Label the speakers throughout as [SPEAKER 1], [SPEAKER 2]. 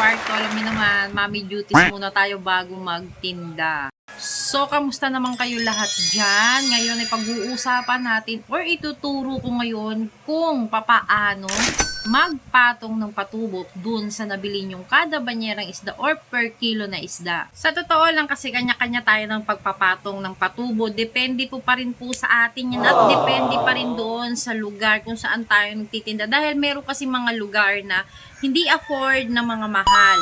[SPEAKER 1] kwarto, alam niyo naman, mommy duties muna tayo bago magtinda. So, kamusta naman kayo lahat dyan? Ngayon ay pag-uusapan natin or ituturo ko ngayon kung papaano magpatong ng patubo dun sa nabili nyong kada banyerang isda or per kilo na isda. Sa totoo lang kasi kanya-kanya tayo ng pagpapatong ng patubo. Depende po pa rin po sa atin yan at depende pa rin doon sa lugar kung saan tayo nagtitinda. Dahil meron kasi mga lugar na hindi afford ng mga mahal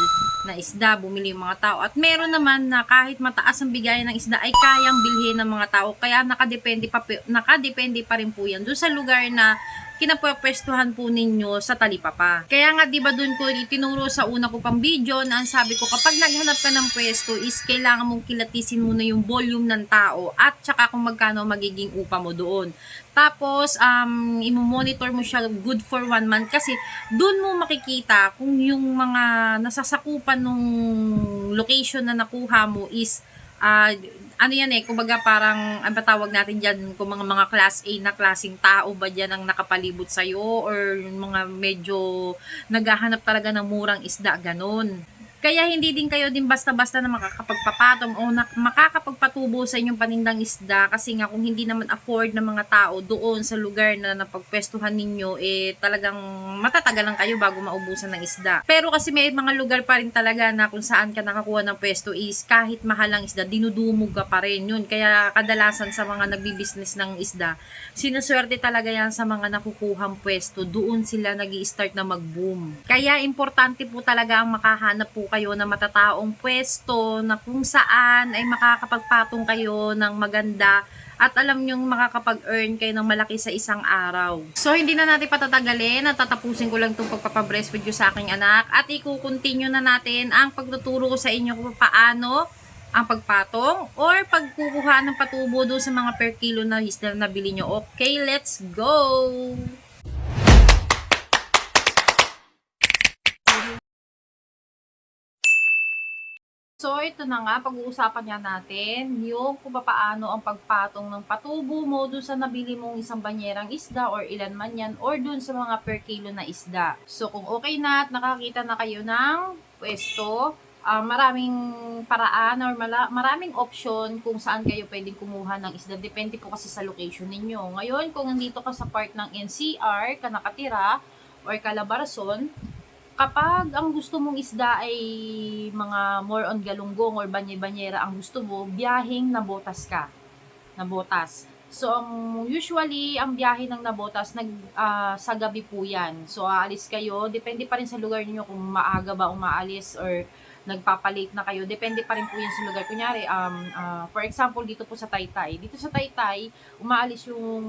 [SPEAKER 1] na isda, bumili yung mga tao. At meron naman na kahit mataas ang bigayan ng isda ay kayang bilhin ng mga tao. Kaya nakadepende pa, nakadepende pa rin po yan doon sa lugar na kinapwestuhan po ninyo sa talipapa. Kaya nga 'di ba doon ko itinuro sa una ko pang video na ang sabi ko kapag naghanap ka ng pwesto is kailangan mong kilatisin muna yung volume ng tao at saka kung magkano magiging upa mo doon. Tapos um imo-monitor mo siya good for one month kasi doon mo makikita kung yung mga nasasakupan nung location na nakuha mo is ah, ano yan eh, kumbaga parang, ang patawag natin dyan, kung mga mga class A na klaseng tao ba dyan ang nakapalibot sa'yo or yung mga medyo naghahanap talaga ng murang isda, ganun. Kaya hindi din kayo din basta-basta na makakapagpapatong o na, makakapagpatubo sa inyong panindang isda kasi nga kung hindi naman afford ng mga tao doon sa lugar na napagpwestuhan ninyo, eh talagang matatagalan kayo bago maubusan ng isda. Pero kasi may mga lugar pa rin talaga na kung saan ka nakakuha ng pwesto is kahit mahal ang isda, dinudumog ka pa rin yun. Kaya kadalasan sa mga nagbi-business ng isda, sinuswerte talaga yan sa mga nakukuhang pwesto. Doon sila nag start na mag-boom. Kaya importante po talaga ang makahanap po kayo na matataong pwesto na kung saan ay makakapagpatong kayo ng maganda at alam nyong makakapag-earn kayo ng malaki sa isang araw. So, hindi na natin patatagalin. Natatapusin ko lang itong pagpapabreastfeed ko sa aking anak. At i-continue na natin ang pagtuturo ko sa inyo kung paano ang pagpatong or pagkukuha ng patubo doon sa mga per kilo na isda na nabili nyo. Okay, let's go! So, ito na nga, pag-uusapan nga natin yung kung paano ang pagpatong ng patubo mo dun sa nabili mong isang banyerang isda or ilan man yan or dun sa mga per kilo na isda. So, kung okay na at nakakita na kayo ng pwesto, ah, maraming paraan or mala- maraming option kung saan kayo pwedeng kumuha ng isda. Depende po kasi sa location ninyo. Ngayon, kung nandito ka sa part ng NCR, ka nakatira, or Calabarzon, kapag ang gusto mong isda ay mga more on galunggong or banye-banyera ang gusto mo, biyahing nabotas ka. Nabotas. So, ang usually, ang biyahe ng nabotas, nag, ah, sa gabi po yan. So, aalis kayo. Depende pa rin sa lugar niyo kung maaga ba umaalis or nagpapalate na kayo. Depende pa rin po yan sa lugar. Kunyari, um, ah, for example, dito po sa Taytay. Dito sa Taytay, umaalis yung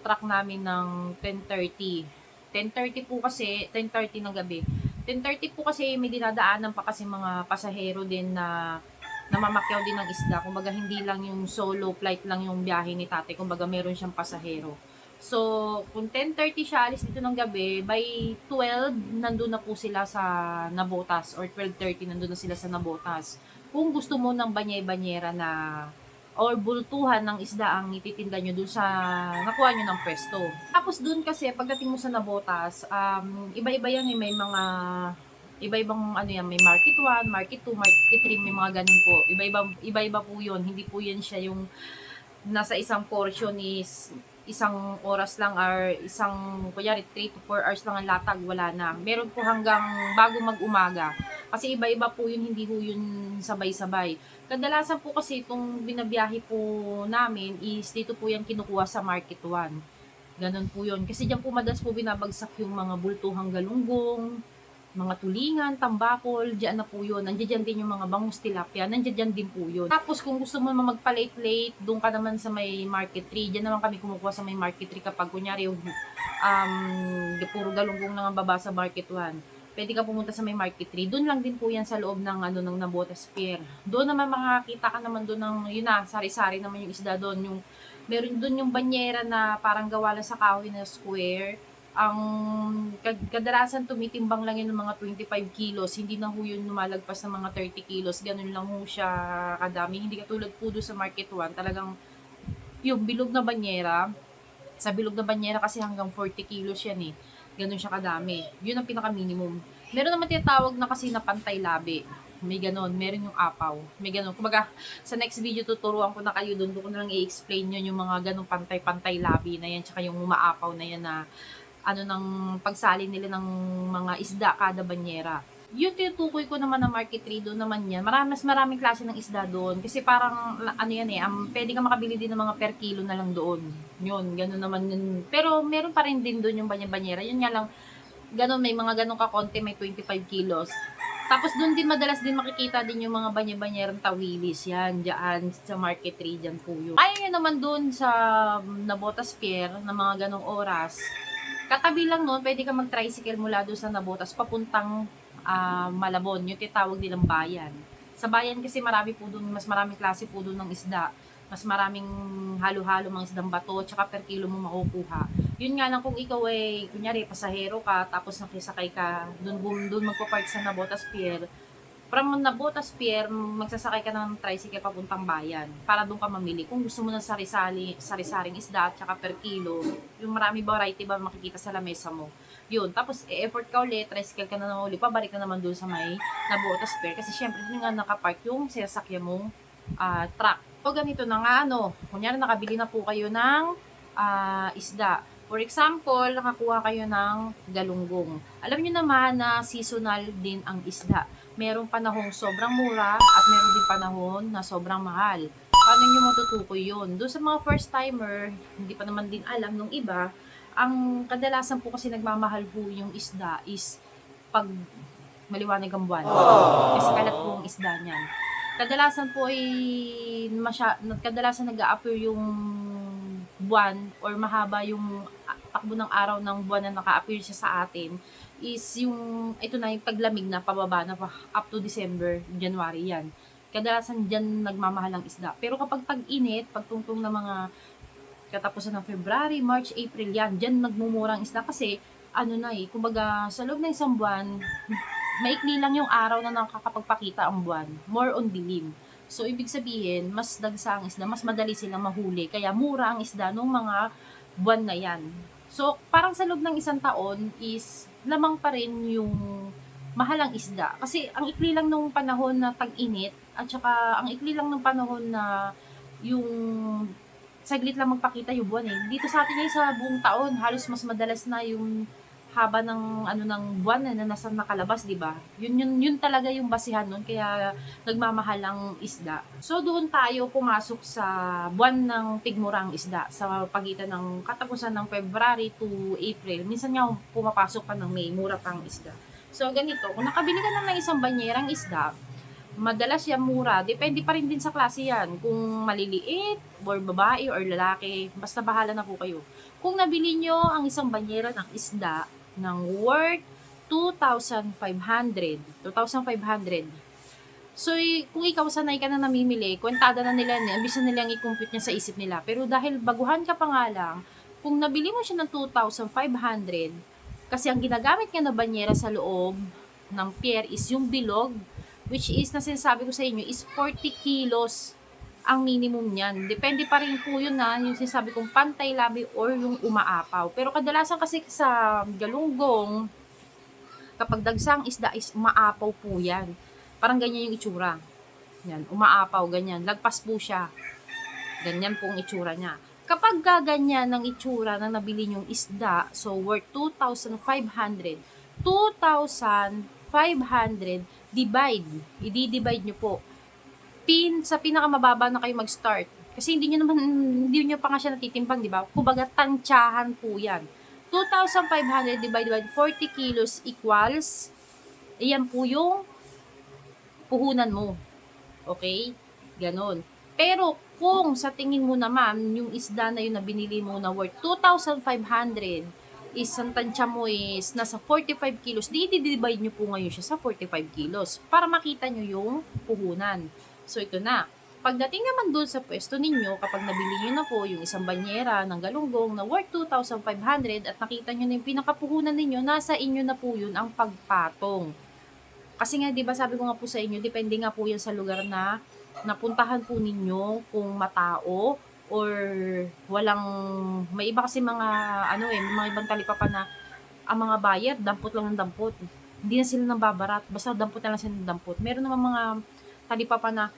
[SPEAKER 1] truck namin ng 10.30. 10.30 po kasi, 10.30 ng gabi. 10.30 po kasi may dinadaanan pa kasi mga pasahero din na namamakyaw din ng isda. Kumbaga hindi lang yung solo flight lang yung biyahe ni tate. Kumbaga meron siyang pasahero. So, kung 10.30 siya alis dito ng gabi, by 12, nandun na po sila sa Nabotas or 12.30 nandun na sila sa Nabotas. Kung gusto mo ng banyay-banyera na or bultuhan ng isda ang ititinda nyo dun sa nakuha nyo ng pwesto. Tapos dun kasi, pagdating mo sa Nabotas, um, iba-iba yan eh, may mga iba-ibang ano yan, may market 1, market 2, market 3, may mga ganun po. Iba-iba, iba-iba po yun. Hindi po yan siya yung nasa isang portion is isang oras lang or isang, kunyari, 3 to 4 hours lang ang latag, wala na. Meron po hanggang bago mag-umaga. Kasi iba-iba po yun, hindi po yun sabay-sabay. Kadalasan po kasi itong binabiyahe po namin is dito po yan kinukuha sa Market 1. Ganon po yun. Kasi dyan po madalas po binabagsak yung mga bultuhang galunggong, mga tulingan, tambakol, dyan na po yun. Nandiyan dyan din yung mga bangus tilapia, nandiyan din po yun. Tapos kung gusto mo magpa-late-late, doon ka naman sa may market 3. Dyan naman kami kumukuha sa may market 3 kapag kunyari yung um, puro galunggong na nga baba sa market 1. Pwede ka pumunta sa may market 3. Doon lang din po yan sa loob ng ano ng Nabotas Pier. Doon naman makakita ka naman doon ng yun na, sari-sari naman yung isda doon, yung meron doon yung banyera na parang gawa lang sa kahoy na square ang kad- kadalasan tumitimbang lang yun ng mga 25 kilos, hindi na ho yun lumalagpas ng mga 30 kilos, ganun lang ho siya kadami. Hindi katulad po doon sa Market 1, talagang yung bilog na banyera, sa bilog na banyera kasi hanggang 40 kilos yan eh. Ganun siya kadami. Yun ang pinaka-minimum. Meron naman tinatawag na kasi na pantay labi. May ganun. Meron yung apaw. May ganun. Kumbaga, sa next video tuturuan ko na kayo doon. Doon ko na lang i-explain yun yung mga ganung pantay-pantay labi na yan. Tsaka yung umaapaw na yan na ano ng pagsali nila ng mga isda kada banyera. Yung tinutukoy ko naman na market trade doon naman yan, marami, mas maraming klase ng isda doon. Kasi parang, ano yan eh, um, pwede ka makabili din ng mga per kilo na lang doon. Yun, ganun naman yun. Pero meron pa rin din doon yung banya-banyera. Yun nga lang, ganun, may mga ganun ka konti, may 25 kilos. Tapos doon din madalas din makikita din yung mga banya-banyerang tawilis yan, dyan sa market trade yan po yun. Ayaw nyo naman doon sa Nabotas Pier na mga ganong oras. Katabi lang noon, pwede ka mag-tricycle mula doon sa Nabotas papuntang ah, Malabon, yung titawag nilang bayan. Sa bayan kasi marami po doon, mas maraming klase po doon ng isda. Mas maraming halo-halo mga isdang bato, tsaka per kilo mo makukuha. Yun nga lang kung ikaw ay, kunyari, pasahero ka, tapos nakisakay ka, doon, doon magpapark sa Nabotas Pier, from Nabotas Pier, magsasakay ka ng tricycle papuntang bayan para doon ka mamili. Kung gusto mo ng sari-sari, sari-saring isda at saka per kilo, yung marami variety ba makikita sa lamesa mo. Yun, tapos e-effort ka ulit, tricycle ka na naman ulit, pabalik ka naman doon sa may Nabotas Pier kasi syempre doon nga nakapark yung sinasakyan mong ah, truck. O ganito na nga, ano, kunyari nakabili na po kayo ng ah, isda. For example, nakakuha kayo ng galunggong. Alam niyo naman na seasonal din ang isda. Merong panahong sobrang mura at meron din panahon na sobrang mahal. Paano niyo matutukoy yun? Doon sa mga first timer, hindi pa naman din alam nung iba, ang kadalasan po kasi nagmamahal po yung isda is pag maliwanag ang buwan. Kasi kalat po ang isda niyan. Kadalasan po ay masya, kadalasan nag-a-appear yung buwan or mahaba yung takbo ng araw ng buwan na naka-appear siya sa atin is yung, ito na yung paglamig na pababa na pa, up to December, January yan. Kadalasan dyan nagmamahal ang isda. Pero kapag tag-init, pagtungtong ng mga katapusan ng February, March, April yan, dyan nagmumurang isda kasi ano na eh, kumbaga sa loob ng isang buwan, maikli lang yung araw na nakakapagpakita ang buwan. More on dilim. So, ibig sabihin, mas dagsa ang isda, mas madali silang mahuli. Kaya mura ang isda nung mga buwan na yan. So, parang sa loob ng isang taon is lamang pa rin yung mahalang isda. Kasi ang ikli lang nung panahon na tag-init at saka ang ikli lang nung panahon na yung saglit lang magpakita yung buwan eh. Dito sa atin ngayon sa buong taon, halos mas madalas na yung haba ng ano ng buwan na, na nasa nakalabas, 'di ba? Yun yun yun talaga yung basihan nun kaya nagmamahal ang isda. So doon tayo pumasok sa buwan ng tigmurang isda sa pagitan ng katapusan ng February to April. Minsan nga pumapasok pa ng May, mura pang isda. So ganito, kung nakabili ka ng isang banyerang isda, madalas yan mura. Depende pa rin din sa klase yan. Kung maliliit, or babae, or lalaki, basta bahala na po kayo. Kung nabili nyo ang isang banyera ng isda ng worth 2,500. 2,500. So, kung ikaw sanay ka na namimili, kwentada na nila, ambis na nilang i-compute niya sa isip nila. Pero dahil baguhan ka pa nga lang, kung nabili mo siya ng 2,500, kasi ang ginagamit nga na banyera sa loob ng pier is yung bilog, which is, na sinasabi ko sa inyo, is 40 kilos ang minimum niyan. Depende pa rin po yun na, yung sinasabi kong pantay labi or yung umaapaw. Pero kadalasan kasi sa galunggong, kapag dagsang isda is umaapaw po yan. Parang ganyan yung itsura. Yan, umaapaw, ganyan. Lagpas po siya. Ganyan po ang itsura niya. Kapag gaganyan ng itsura na nabili yung isda, so worth 2,500, 2,500 divide. I-divide nyo po. Pin, sa pinakamababa na kayo mag-start. Kasi hindi nyo naman, hindi nyo pa nga siya natitimpang, di ba? Kumbaga, tansyahan po yan. 2,500 divided by 40 kilos equals, ayan po yung puhunan mo. Okay? Ganon. Pero kung sa tingin mo naman, yung isda na yun na binili mo na worth 2,500, is ang tansya mo is nasa 45 kilos, di divide nyo po ngayon siya sa 45 kilos para makita nyo yung puhunan. So ito na. Pagdating naman doon sa pwesto ninyo, kapag nabili nyo na po yung isang banyera ng galunggong na worth 2,500 at nakita nyo na yung pinakapuhunan ninyo, nasa inyo na po yun ang pagpatong. Kasi nga, di ba sabi ko nga po sa inyo, depende nga po yan sa lugar na napuntahan po ninyo kung matao or walang, may iba kasi mga, ano eh, mga ibang talipapa na ang mga buyer, dampot lang ng dampot. Hindi na sila nang babarat. Basta dampot na lang sila ng dampot. Meron naman mga talipa pa na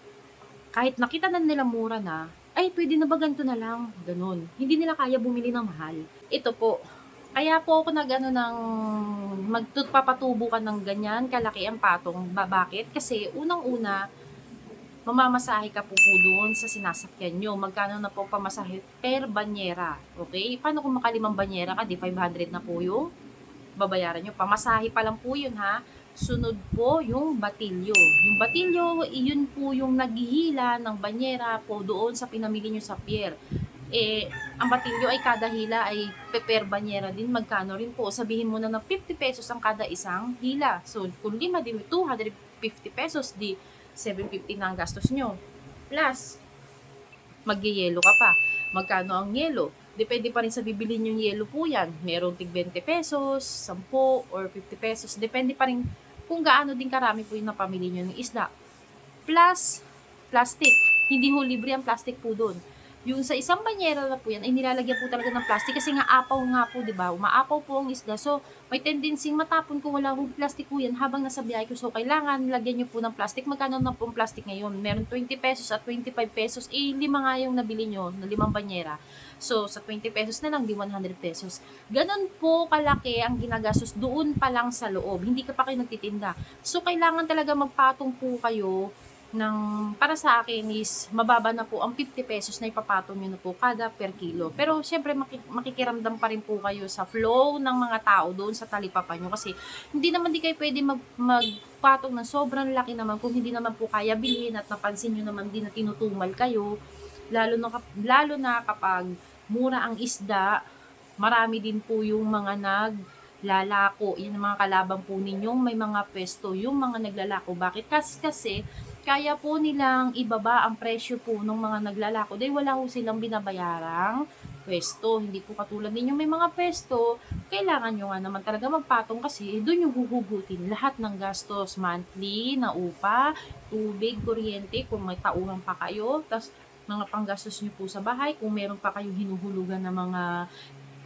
[SPEAKER 1] kahit nakita na nila mura na, ay pwede na ba ganito na lang? Ganun. Hindi nila kaya bumili ng mahal. Ito po. Kaya po ako nag ano ng magpapatubo ka ng ganyan kalaki ang patong. Ba, bakit? Kasi unang-una, mamamasahe ka po po doon sa sinasakyan nyo. Magkano na po pamasahe per banyera. Okay? Paano kung makalimang banyera ka, di 500 na po yung babayaran nyo. Pamasahe pa lang po yun ha. Sunod po yung batilyo. Yung batilyo, iyon po yung naghihila ng banyera po doon sa pinamili nyo sa pier. Eh, ang batilyo ay kada hila ay per banyera din. Magkano rin po? Sabihin mo na ng 50 pesos ang kada isang hila. So, kung lima, di 250 pesos, di 750 na ang gastos nyo. Plus, magyayelo ka pa. Magkano ang yelo? Depende pa rin sa bibili yung yelo po yan. Merong tig 20 pesos, 10 or 50 pesos. Depende pa rin kung gaano din karami po yung napamili nyo ng isda. Plus, plastic. Hindi ho libre ang plastic po doon. Yung sa isang banyera na po yan, ay nilalagyan po talaga ng plastic kasi nga apaw nga po, di ba? Umaapaw po ang isda. So, may tendency matapon kung wala hong plastic po yan habang nasa biyahe ko. So, kailangan lagyan nyo po ng plastic. Magkano na po ang plastic ngayon? Meron 20 pesos at 25 pesos. Eh, lima nga yung nabili nyo na limang banyera. So, sa 20 pesos na lang, di 100 pesos. Ganon po kalaki ang ginagastos doon pa lang sa loob. Hindi ka pa kayo nagtitinda. So, kailangan talaga magpatong po kayo ng, para sa akin is, mababa na po ang 50 pesos na ipapatong nyo na po kada per kilo. Pero, syempre, makik- makikiramdam pa rin po kayo sa flow ng mga tao doon sa talipapa nyo. Kasi, hindi naman di kayo pwede mag, magpatong ng sobrang laki naman kung hindi naman po kaya bilhin at napansin nyo naman din na tinutumal kayo. Lalo na, lalo na kapag mura ang isda, marami din po yung mga nag lalako. Yan mga kalabang po ninyong may mga pesto, yung mga naglalako. Bakit? Kasi, kasi kaya po nilang ibaba ang presyo po ng mga naglalako dahil wala po silang binabayarang pwesto. Hindi po katulad ninyo may mga pwesto, kailangan nyo nga naman talaga magpatong kasi doon yung huhugutin lahat ng gastos monthly na upa, tubig, kuryente, kung may tauhan pa kayo, tas mga panggastos nyo po sa bahay, kung meron pa kayong hinuhulugan ng mga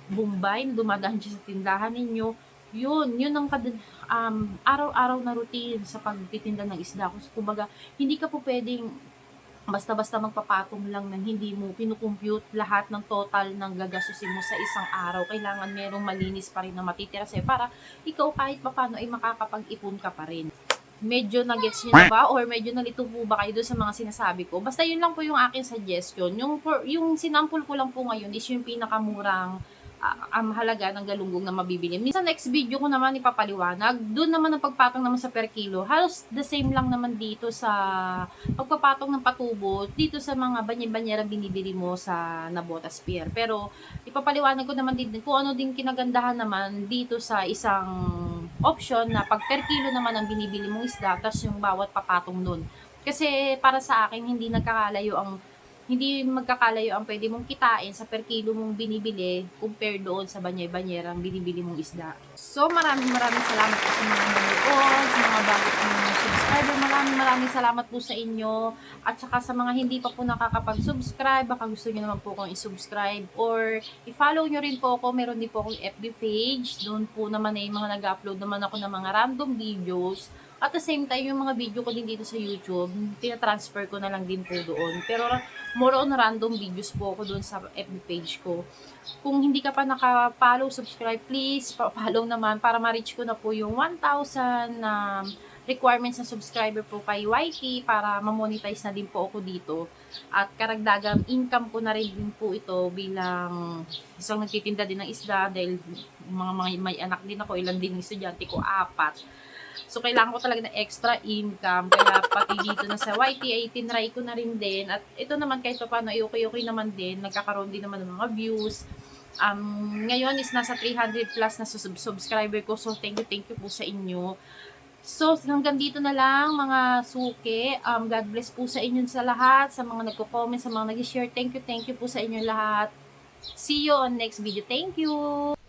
[SPEAKER 1] bumbay na dumadaan sa tindahan ninyo, yun, yun ang kad- um, araw-araw na routine sa pagtitinda ng isda. Kumbaga, hindi ka po pwedeng basta-basta magpapatong lang ng hindi mo kinukompute lahat ng total ng gagastusin mo sa isang araw. Kailangan merong malinis pa rin na matitira sa'yo para ikaw kahit papano ay makakapag-ipon ka pa rin. Medyo nagets nyo na ba or medyo nalito po ba kayo doon sa mga sinasabi ko? Basta yun lang po yung aking suggestion. Yung, yung sinampul ko lang po ngayon is yung pinakamurang ah, ang halaga ng galunggong na mabibili. Minsan next video ko naman ipapaliwanag. Doon naman ang pagpatong naman sa per kilo. Halos the same lang naman dito sa pagpapatong ng patubo dito sa mga banya-banyera binibili mo sa Nabotas Pier. Pero ipapaliwanag ko naman din kung ano din kinagandahan naman dito sa isang option na pag per kilo naman ang binibili mong isda tapos yung bawat papatong nun. Kasi para sa akin hindi nagkakalayo ang hindi magkakalayo ang pwede mong kitain sa per kilo mong binibili compare doon sa banyay-banyerang binibili mong isda. So maraming maraming salamat po sa mga nanonood, sa mga bago pong subscriber. Maraming maraming salamat po sa inyo. At saka sa mga hindi pa po nakakapag-subscribe, baka gusto nyo naman po akong i-subscribe or i-follow nyo rin po ako. Meron din po akong FB page. Doon po naman ay mga nag-upload naman ako ng mga random videos. At the same time, yung mga video ko din dito sa YouTube, tina-transfer ko na lang din po doon. Pero more on random videos po ako doon sa FB page ko. Kung hindi ka pa naka-follow, subscribe, please, pa-follow naman para ma-reach ko na po yung 1,000 na requirements na subscriber po kay YT para ma-monetize na din po ako dito. At karagdagang income ko na rin din po ito bilang isang nagtitinda din ng isda dahil mga, mga may anak din ako, ilan din yung estudyante ko, apat. So, kailangan ko talaga ng extra income. Kaya pati dito na sa YT ay tinry ko na rin din. At ito naman kahit pa paano, ay okay-okay naman din. Nagkakaroon din naman ng mga views. Um, ngayon is nasa 300 plus na sub- subscriber ko. So, thank you, thank you po sa inyo. So, hanggang dito na lang mga suki. Um, God bless po sa inyo sa lahat. Sa mga nagko-comment, sa mga nag-share. Thank you, thank you po sa inyo lahat. See you on next video. Thank you!